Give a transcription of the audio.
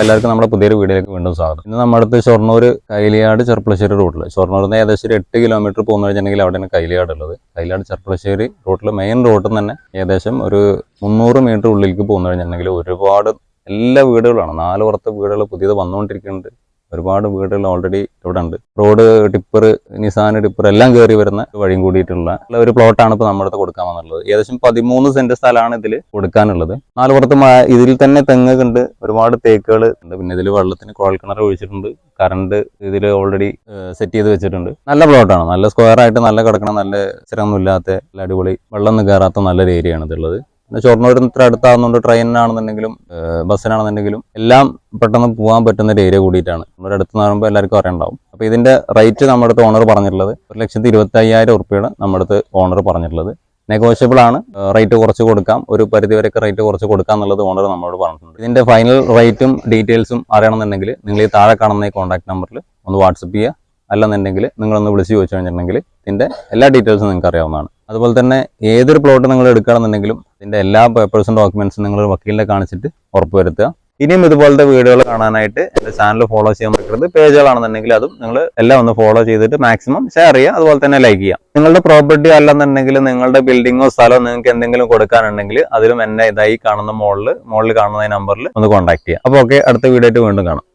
എല്ലാവർക്കും നമ്മുടെ പുതിയൊരു വീഡിയോയിലേക്ക് വീണ്ടും സ്വാഗതം. ഇന്ന് നമ്മുടെ അടുത്ത് ഷൊർണൂർ കൈലിയാട് ചെർപ്പളശ്ശേരി റൂട്ടിൽ ഷൊർണൂരിൽ നിന്ന് ഏകദേശം ഒരു എട്ട് കിലോമീറ്റർ പോകുന്ന വെച്ചിട്ടുണ്ടെങ്കിൽ അവിടെയാണ് കൈലിയാട് ഉള്ളത് കൈലിയാട് ചെർപ്പളശ്ശേരി റൂട്ടിൽ മെയിൻ റോട്ടിൽ തന്നെ ഏകദേശം ഒരു മുന്നൂറ് മീറ്റർ ഉള്ളിലേക്ക് പോകുന്ന വെച്ചിട്ടുണ്ടെങ്കിൽ ഒരുപാട് എല്ലാ വീടുകളാണ്. നാല് പുറത്ത് വീടുകൾ പുതിയത് വന്നുകൊണ്ടിരിക്കുന്നുണ്ട്. ഒരുപാട് വീടുകൾ ഓൾറെഡി ഇവിടെ ഉണ്ട് റോഡ് ടിപ്പർ നിസാൻ ടിപ്പർ എല്ലാം കയറി വരുന്ന വഴിയും കൂടിയിട്ടുള്ള ഒരു പ്ലോട്ടാണ് ഇപ്പോൾ നമ്മുടെ അടുത്ത് കൊടുക്കാൻ വന്നുള്ളത് ഏകദേശം പതിമൂന്ന് സെന്റ് സ്ഥലമാണ് ഇതിൽ കൊടുക്കാനുള്ളത്. നാലുപുറത്ത് ഇതിൽ തന്നെ തെങ്ങുണ്ട് ഒരുപാട് തേക്കുകൾ ഉണ്ട്. പിന്നെ ഇതിൽ വെള്ളത്തിന് കുഴൽ കിണർ ഒഴിച്ചിട്ടുണ്ട്. കറണ്ട് ഇതിൽ ഓൾറെഡി സെറ്റ് ചെയ്ത് വെച്ചിട്ടുണ്ട്. നല്ല പ്ലോട്ടാണ് നല്ല സ്ക്വയർ ആയിട്ട് നല്ല കിടക്കണം. നല്ല ചിരമൊന്നും ഇല്ലാത്ത നല്ല അടിപൊളി വെള്ളം ഒന്നും കയറാത്ത നല്ലൊരു ഏരിയ ആണ് ഇതുള്ളത് പിന്നെ ഷൊർണൂരിന് ഇത്ര അടുത്താകുന്നുണ്ട് ട്രെയിനാണെന്നുണ്ടെങ്കിലും ബസ്സിനാണെന്നുണ്ടെങ്കിലും എല്ലാം പെട്ടെന്ന് പോകാൻ പറ്റുന്ന ഒരു ഏരിയ കൂടിയിട്ടാണ്. നമ്മുടെ അടുത്ത് പറയുമ്പോൾ എല്ലാവർക്കും അറിയണ്ടാവും. അപ്പോൾ ഇതിന്റെ റേറ്റ് നമ്മുടെ അടുത്ത് ഓണർ പറഞ്ഞിട്ടുള്ളത് ഒരു ലക്ഷത്തി ഇരുപത്തി അയ്യായിരം ഉറുപ്പിയാണ് നമ്മുടെ അടുത്ത് ഓണർ പറഞ്ഞിട്ടുള്ളത്. നെഗോഷ്യബിൾ ആണ്. റേറ്റ് കുറച്ച് കൊടുക്കാം. ഒരു പരിധി വരെയൊക്കെ റേറ്റ് കുറച്ച് കൊടുക്കാം എന്നുള്ളത് ഓണർ നമ്മളോട് പറഞ്ഞിട്ടുണ്ട്. ഇതിന്റെ ഫൈനൽ റേറ്റും ഡീറ്റെയിൽസും അറിയണമെന്നുണ്ടെങ്കിൽ നിങ്ങൾ ഈ താഴെ കാണുന്ന കോൺടാക്ട് നമ്പറിൽ ഒന്ന് വാട്സപ്പ് ചെയ്യുക. അല്ലെന്നുണ്ടെങ്കിൽ നിങ്ങളൊന്ന് വിളിച്ച് ചോദിച്ചു കഴിഞ്ഞിട്ടുണ്ടെങ്കിൽ ഇതിന്റെ എല്ലാ ഡീറ്റെയിൽസും നിങ്ങൾക്ക് അറിയാവുന്നതാണ്. അതുപോലെ തന്നെ ഏതൊരു പ്ലോട്ട് നിങ്ങൾ എടുക്കുകയാണെന്നുണ്ടെങ്കിലും അതിന്റെ എല്ലാ പേപ്പേഴ്സും ഡോക്യുമെന്റ്സും നിങ്ങൾ വക്കീലിനെ കാണിച്ചിട്ട് ഉറപ്പുവരുത്തുക. ഇനിയും ഇതുപോലത്തെ വീഡിയോകൾ കാണാനായിട്ട് എന്റെ ചാനൽ ഫോളോ ചെയ്യാൻ പറ്റുന്നത് പേജുകളാണെന്നുണ്ടെങ്കിൽ അതും നിങ്ങൾ എല്ലാം ഒന്ന് ഫോളോ ചെയ്തിട്ട് മാക്സിമം ഷെയർ ചെയ്യുക. അതുപോലെ തന്നെ ലൈക്ക് ചെയ്യുക. നിങ്ങളുടെ പ്രോപ്പർട്ടി അല്ലെന്നുണ്ടെങ്കിൽ നിങ്ങളുടെ ബിൽഡിങ്ങോ സ്ഥലമോ നിങ്ങൾക്ക് എന്തെങ്കിലും കൊടുക്കാനുണ്ടെങ്കിൽ അതിലും എന്നെ ഇതായി കാണുന്ന മോളിൽ മോളിൽ കാണുന്ന നമ്പറിൽ ഒന്ന് കോൺടാക്ട് ചെയ്യുക. അപ്പോൾ ഓക്കെ അടുത്ത വീഡിയോ ആയിട്ട് വീണ്ടും കാണാം.